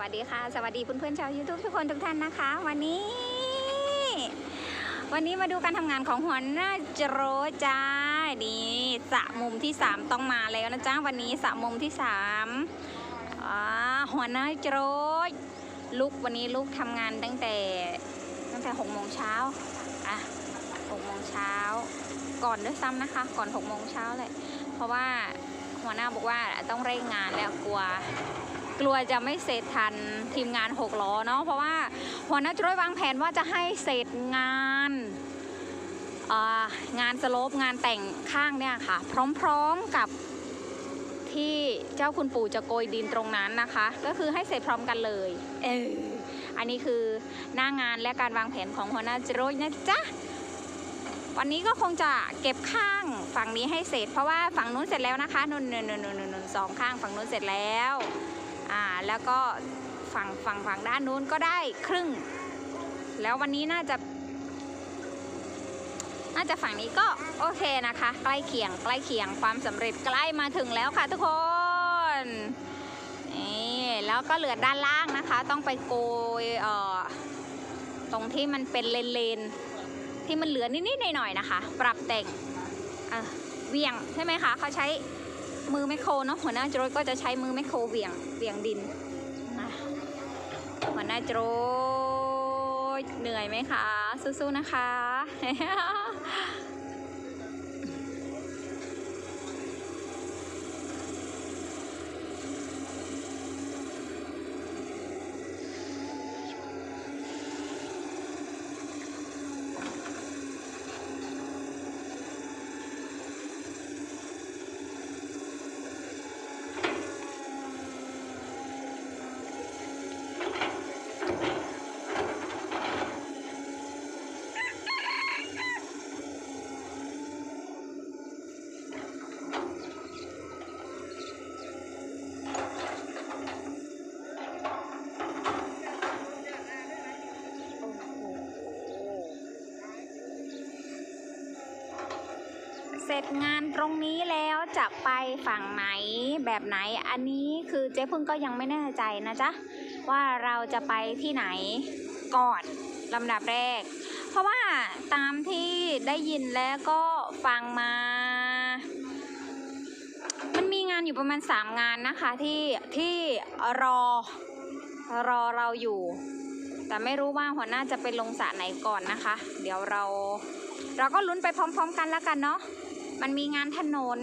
วัสดีค่ะ สวัสดีเพื่อนๆชาว YouTube ทุกคนทุกท่านนะคะ วันนี้ วันนี้มาดูการทำงานของหัวหน้าโจรจ้านี่สระมุมที่ 3 ต้องมาแล้วนะจ๊ะวันนี้สระมุมที่3อ่าหัวหน้าโจรลุกวันนี้ลุกทำงานตั้งแต่ตั้งแต่6โมงเช้าอะ6โมงเช้าก่อนด้วยซ้ำนะคะ ก่อน6โมงเช้าเลย เพราะว่าหัวหน้าบอกว่าต้องเร่งงานแล้วกลัว กลัวจะไม่เสร็จทันทีมงานหกล้อเนาะเพราะว่าหัวหน้าจุ้ยวางแผนว่าจะให้เสร็จงานางานสโลปงานแต่งข้างเนี่ยค่ะ พร้อมๆกับที่เจ้าคุณปู่จะโกยดินตรงนั้นนะคะ ก็คือให้เสร็จพร้อมกันเลยเอออันนี้คือหน้างานและการวางแผนของหัวหน้าจุ้ยนะจ๊ะวันนี้ก็คงจะเก็บข้างฝั่งนี้ให้เสร็จ เพราะว่าฝั่งนู้นเสร็จแล้วนะคะนุ่นนุ่นนุ่นนุ่นนุ่นสองข้างฝั่งนู้นเสร็จแล้ว อ่าแล้วก็ฝั่งฝั่งฝั่งด้านนู้นก็ได้ครึ่ง แล้ววันนี้น่าจะ น่าจะฝั่งนี้ก็โอเคนะคะ ใกล้เคียงใกล้เคียงความสำเร็จใกล้มาถึงแล้วค่ะทุกคนนี่แล้วก็เหลือด้านล่างนะคะ ต้องไปโกยเอ่อตรงที่มันเป็นเลนเลนๆที่มันเหลือนิดๆหน่อยๆนะคะ ปรับแต่งอะเวียงใช่ไหมคะเขาใช้ มือแมคโครเนาะหัวหน้าโจรก็จะใช้มือแมคโครเวียงเวียงดินอะหัวหน้าโจรเหนื่อยไหมคะ สู้ๆนะคะ เสร็จงานตรงนี้แล้วจะไปฝั่งไหนแบบไหน อันนี้คือเจ๊พึ่งก็ยังไม่แน่ใจนะจ๊ะ ว่าเราจะไปที่ไหนก่อนลำดับแรก เพราะว่าตามที่ได้ยินแล้วก็ฟังมา มันมีงานอยู่ประมาณ 3 งานนะคะที่ที่รอรอเราอยู่ แต่ไม่รู้ว่าหัวหน้าจะไปลงสระไหนก่อนนะคะ เดี๋ยวเราเราก็ลุ้นไปพร้อม ๆ กันแล้วกันเนาะ มันมีงานถนน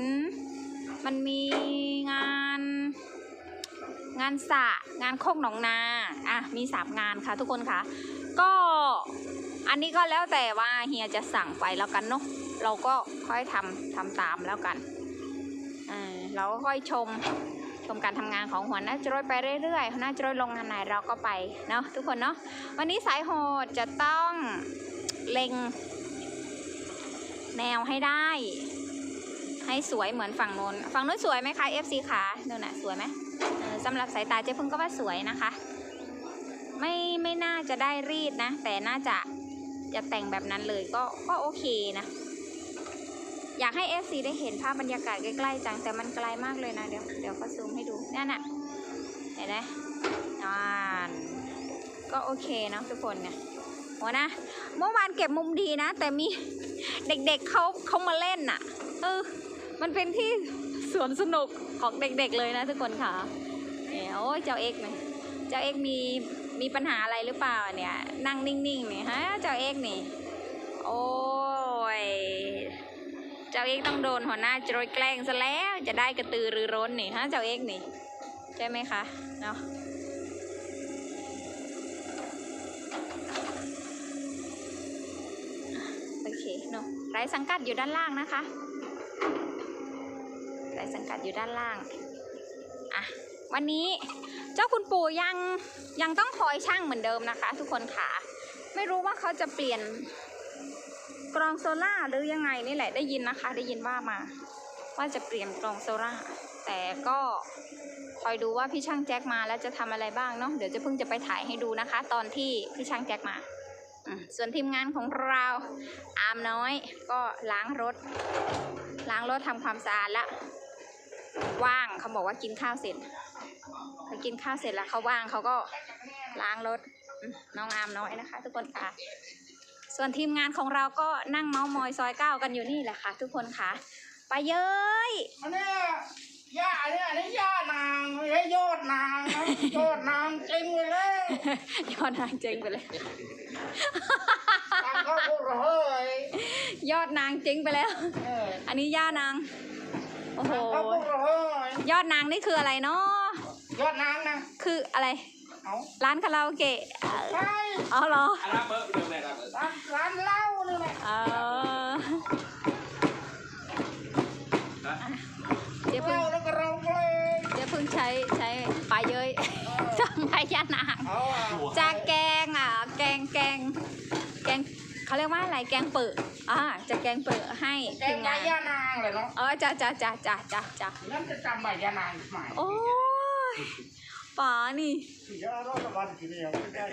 มันมีงาน งานสะงานโคกหนองนาอะมีสามงานค่ะทุกคนค่ะ ก็อันนี้ก็แล้วแต่ว่าเฮียจะสั่งไปแล้วกันเนาะเราก็ค่อยทำทำตามแล้วกันเออเราก็ค่อยชมชมการทำงานของหัวหน้าจรวยไปเรื่อยๆหัวหน้าจรวยลงงานไหนเราก็ไปเนาะทุกคนเนาะวันนี้สายโหดจะต้องเล็งแนวให้ได้ ให้สวยเหมือนฝั่งโน้นฝั่งโน้นสวยไหมคะ FC ขาดูนะสวยไหมสำหรับสายตาเจ๊พึ่งก็ว่าสวยนะคะ ไม่ไม่น่าจะได้รีดนะ แต่น่าจะจะแต่งแบบนั้นเลยก็ก็โอเคนะ อยากให้ FC ได้เห็นภาพบรรยากาศใกล้ๆจังแต่มันไกลมากเลยนะ เดี๋ยวเดี๋ยวก็ซูมให้ดูนั่นน่ะเห็นไหมอ่านก็โอเคนะทุกคนเนี่ยโหนะเมื่อวานเก็บมุมดีนะ แต่มีเด็กๆเขาเขามาเล่นน่ะเออ มันเป็นที่สวนสนุกของเด็กๆเลยนะทุกคนค่ะเนี่ยโอ้ยเจ้าเอกเนี่ยเจ้าเอกมีมีปัญหาอะไรหรือเปล่าเนี่ยนั่งนิ่งๆนี่ฮะเจ้าเอกนี่ โอ้ยเจ้าเอกต้องโดนหัวหน้าจรยแกล้งซะแล้วจะได้กระตือรือร้นนี่ฮะเจ้าเอกนี่ใช่ไหมคะเนาะโอเคเนาะไร้สังกัดอยู่ด้านล่างนะคะ ไร้สังกัดอยู่ด้านล่าง อะ วันนี้เจ้าคุณปู่ยังยังต้องคอยช่างเหมือนเดิมนะคะ ทุกคนค่ะ ไม่รู้ว่าเขาจะเปลี่ยนกรองโซล่าหรือยังไงนี่แหละได้ยินนะคะ ได้ยินว่ามา ว่าจะเปลี่ยนกรองโซล่าแต่ก็คอยดูว่าพี่ช่างแจ็คมาแล้วจะทำอะไรบ้างเนาะเดี๋ยวจะเพิ่งจะไปถ่ายให้ดูนะคะ ตอนที่พี่ช่างแจ็คมาส่วนทีมงานของเราอามน้อยก็ล้างรถ ล้างรถทำความสะอาดละ ว่างเขาบอกว่ากินข้าวเสร็จพอกินข้าวเสร็จแล้วเขาว่างเขาก็ล้างรถอืมน้องอามน้อยนะคะ ทุกคนค่ะ ส่วนทีมงานของเราก็นั่งเมาส์มอยซอยเก้ากันอยู่นี่แหละค่ะ ทุกคนค่ะ ไปเย้ยอันนี้ย่าเนี่ยอันนี้ย่านางไม่ใช่ยอดนางนะยอดนางจริงเลยยอดนางเจ๊งไปเลยตามเขาพูดเฮ้ยยอดนางเจ๊งไปแล้วเอออันนี้ย่านาง โอ้โห เขาพูดเฮ้ยยอดนางนี่คืออะไรเนาะยอดนางนะคืออะไร เอาร้านคาราโอเกะใช่อ๋อเหรออันนั้นเบิร์ดเรื่องอะไรครับร้านร้านเหล้านี่แหละเออเจ๊เหพึ่งล้าแล้วก็ร้องเพลงเจ๊พึ่งใช้ใช้ปลาเย้ยทำไมย่านาง เอาอะจะแกงอะ แกงแกงแกงเขาเรียกว่าอะไรแกงเปิด อ่าจะแกงเปิดให้แกทีงมใบงานย่านางเลยเนาะเออจ้าจ้าจ้าจ้าจ้าจ้านั่นจะจำใบย่านางทำไมโอ้ยป๋านี่ เดี๋ยวเราจะวันกินเดียวไม่ได้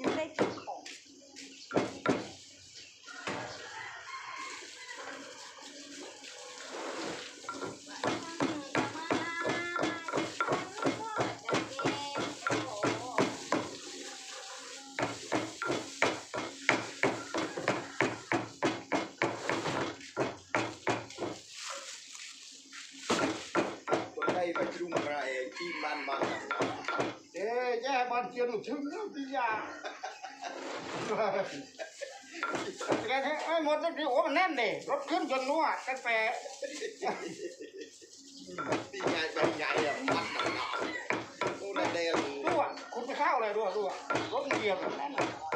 ยังได้กินของ คนได้ไปจุ่มไรที่มันมัน เอ๊ะแย่บ้านเกียนถึงที่ยาแกไอ้หมดที่โอ้มันแน่นดิรถขึ้นจนนัวตั้งแต่ที่ไงไปไงอะมันหนาโอ้ได้เดลรั่วคุณไปเข้าอะไรั่วรั่วรถเหยียบแน่นน่ะ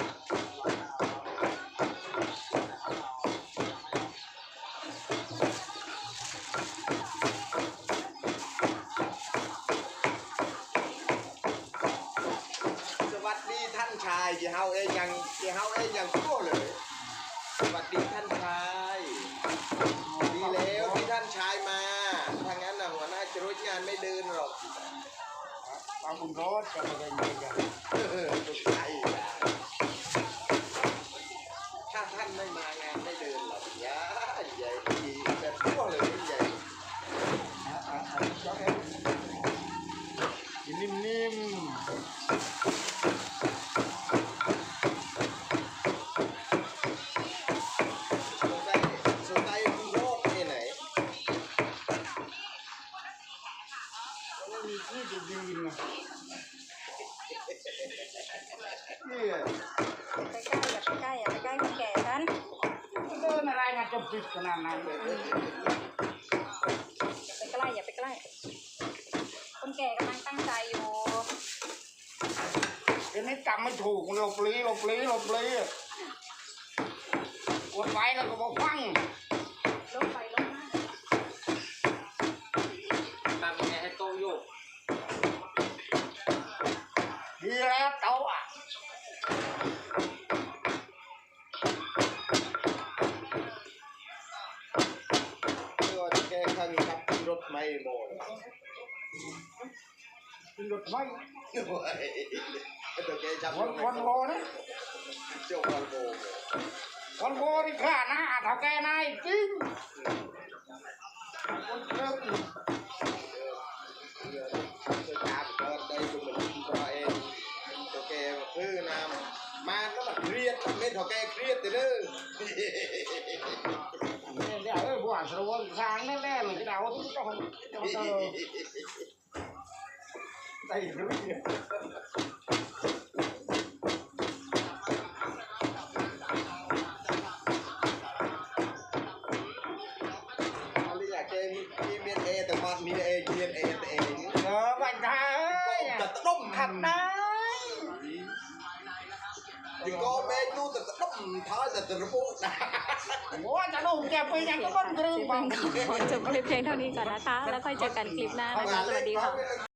ที่เฮาเองยังชั่วเลยสวัสดีท่านชาย ดีแล้วที่ท่านชายมาถ้างั้นน่ะหัวหน้าจะรู้งานไม่เดินหรอกบางคุณรถ นี่จะยืนนะนี่ไปใกล้อย่าไปใกล้อย่าไปใกล้คนแก่ฉันเดินอะไรมาจมปิดขนาดนั้นอย่าไปใกล้อย่าไปใกล้ คนแก่กำลังตั้งใจอยู่เดี๋ยวนี้จำไม่ถูกหลบลี้หลบลี้หลบลี้กดไปแล้วก็บอกฟัง แล้วเต่าอะเพื่อจะแก้ข้างขับขึ้นรถไม่โมดกินรถไม่โอ้ยตัวแกจับวันวันโบนะเจ้าวันโบวันโบนี่ข้าหน้าเท่าแกนายจริงคนเริ่ม แกเครียดเด้อเนี่ยเดี๋ยวเอ้ยบัวสรวนทางแน่ๆเลยที่ดาวทุกต้องต้องเจอได้หรือเนี่ยอะไรอยากแกมีเมียนเอแต่มันมีเอ ถึงก็เมนูแต่ต้มท้ายแต่จะระบุนะโอ้จะนุ่มแกไปยังก็บ้านกรึเจ๊บัเพิ่งงขอจบคลิปเพียงเท่านี้ก่อนนะคะ แล้วค่อยเจอกันคลิปหน้านะคะ สวัสดีค่ะ